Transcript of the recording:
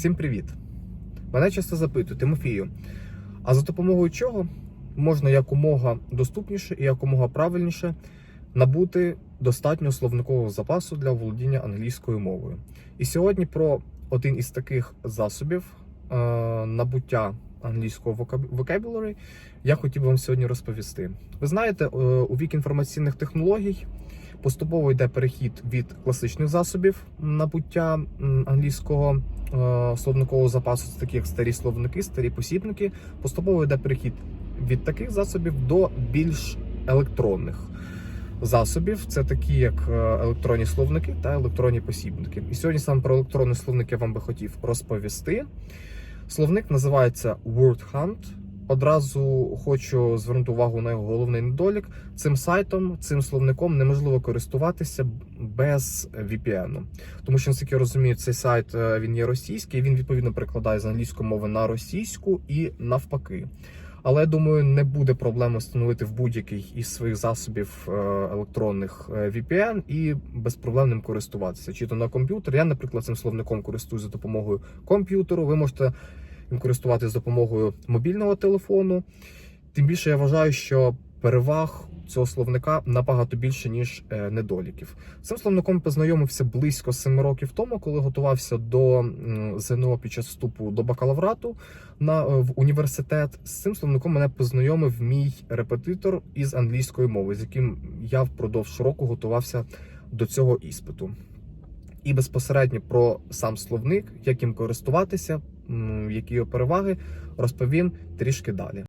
Всім привіт! Мене часто запитують, Тимофію, а за допомогою чого можна якомога доступніше і якомога правильніше набути достатньо словникового запасу для володіння англійською мовою? І сьогодні про один із таких засобів е, набуття англійського vocab- vocabulary я хотів вам сьогодні розповісти. Ви знаєте, е, у вік інформаційних технологій поступово йде перехід від класичних засобів набуття англійського словникового запасу, це такі як старі словники, старі посібники. Поступово йде перехід від таких засобів до більш електронних засобів. Це такі як е, електронні словники та електронні посібники. І сьогодні саме про електронні словники я вам би хотів розповісти. Словник називається WordHunt. Одразу хочу звернути увагу на його головний недолік. Цим сайтом, цим словником неможливо користуватися без VPN. Тому що, наскільки я розумію, цей сайт е, він є російський, він відповідно перекладає з англійської мови на російську і навпаки. Але я думаю, не буде проблеми встановити в будь-який із своїх засобів е, електронних е, VPN і без проблем ним користуватися. Чи то на комп'ютер. Я, наприклад, цим словником користуюсь за допомогою комп'ютеру. Ви можете користуватися допомогою мобільного телефону. Тим більше я вважаю, що переваг цього словника набагато більше, ніж е, недоліків. Цим словником познайомився близько 7 років тому, коли готувався до ЗНО під час вступу до бакалаврату на е, в університет. З цим словником мене познайомив мій репетитор із англійської мови, з яким я впродовж року готувався до цього іспиту. І безпосередньо про сам словник, як їм користуватися, які його переваги, розповім трішки далі.